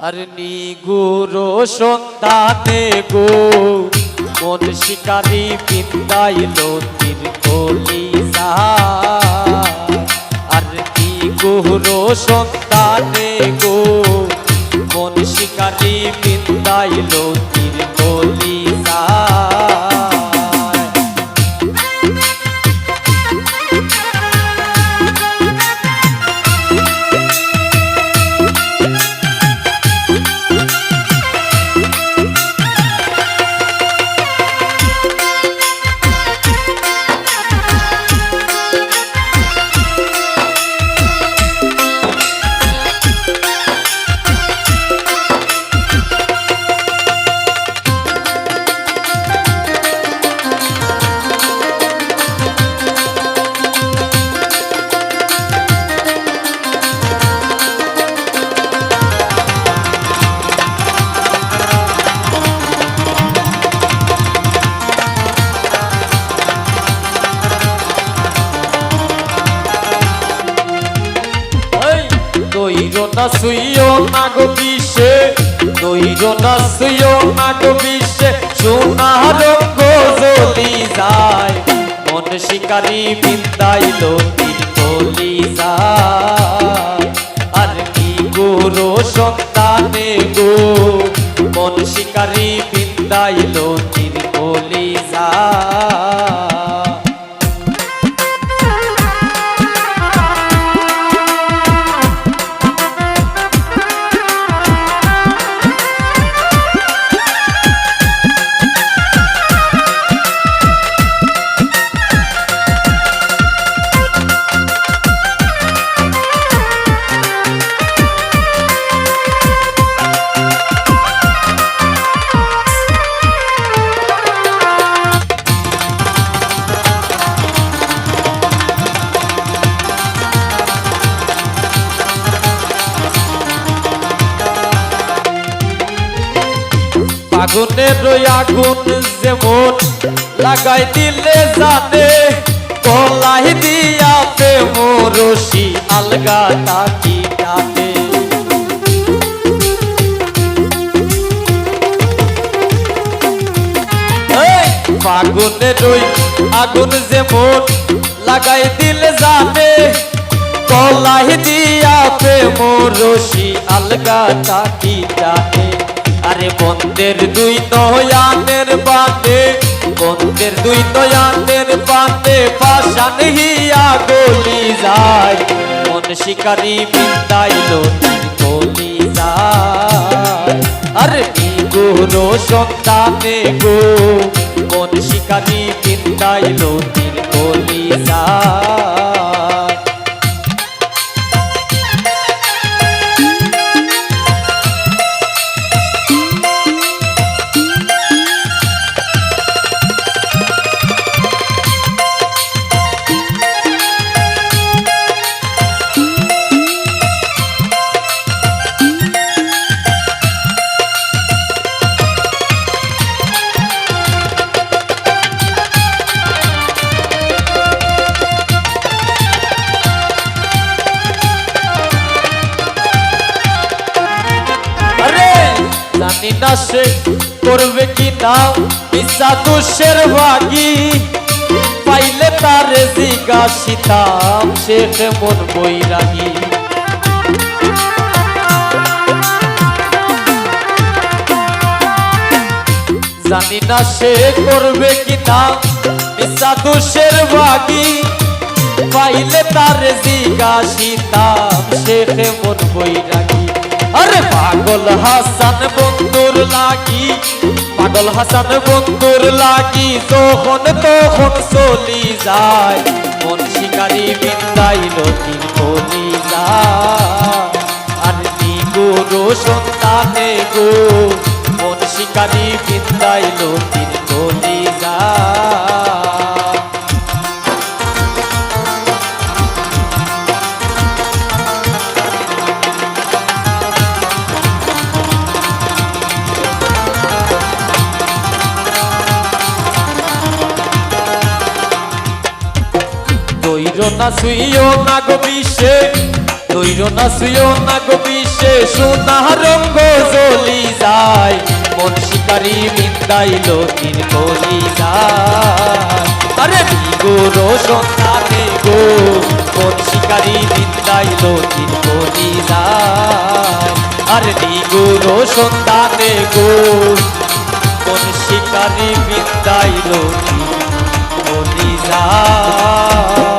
আর নিগুরো সন্তানে গো। মন শিকারি বিন্দাইল তীর কলিজা। আর নিগুরো সন্তানে না সুইও না গো বিশ্বে দইর না সুইও না গো বিশ্বে সোনা রঙ্গ জ্বলি যায় মন শিকারি বিন্দাইল তীর কলি যায়। আর কি গুরু সন্তানে গো, মন শিকারি বিন্দাইল আগুনের আগুন যেমন লাগাই দিলে জানে কলাই দিয়া প্রেম রশি আলগা তাকি এই, ফাগুনের আগুন যেমন লাগাই দিলে জানে কলাই দিয়া প্রেম রশি আলগা তাকি টানে। আরে বন্ধের দুই নয়ানের বাঁধে বন্ধের দুই নয়ানের বাঁধে পাশান হিয়া গলি যায়। মন শিকারি বিন্দাইল গলি যায়। আরে গুরু সন্তানে গো, মন শিকারি বিন্দাইল গলি যায়। জানি না সে করবে কি না ইচ্ছা দুষের ভাগি পাইলে তার জিজ্ঞাসিতাম সে কেমন বৈরাগী। জানি না সে করবে কি না ইচ্ছা দুষের ভাগি পাইলে তার জিজ্ঞাসিতাম সে কেমন বৈরাগী। আরে পাগল হাসান বন্ধুর লাগি, পাগল হাসান বন্ধুর লাগি তখন তখন চলি যায় মন শিকারি বিদ্যাই নদীর বলি যায়। আর গুরু সন্তানে গো, মন শিকারি বিদ্যাই তিন না সুইও না গো বিশ্বে দৈর না সুইও না গো বিশ্বে সোনা রঙ্গ কলি যায়, মন শিকারি বিন্দাইল তিন কলি যায়। আরে নিগুর সন্তানে গো, মন শিকারি বিন্দাইল তিন কলি যায়। আরে নিগুর সন্তানে গো, মন শিকারি বিন্দাইল তিন কলি যায়।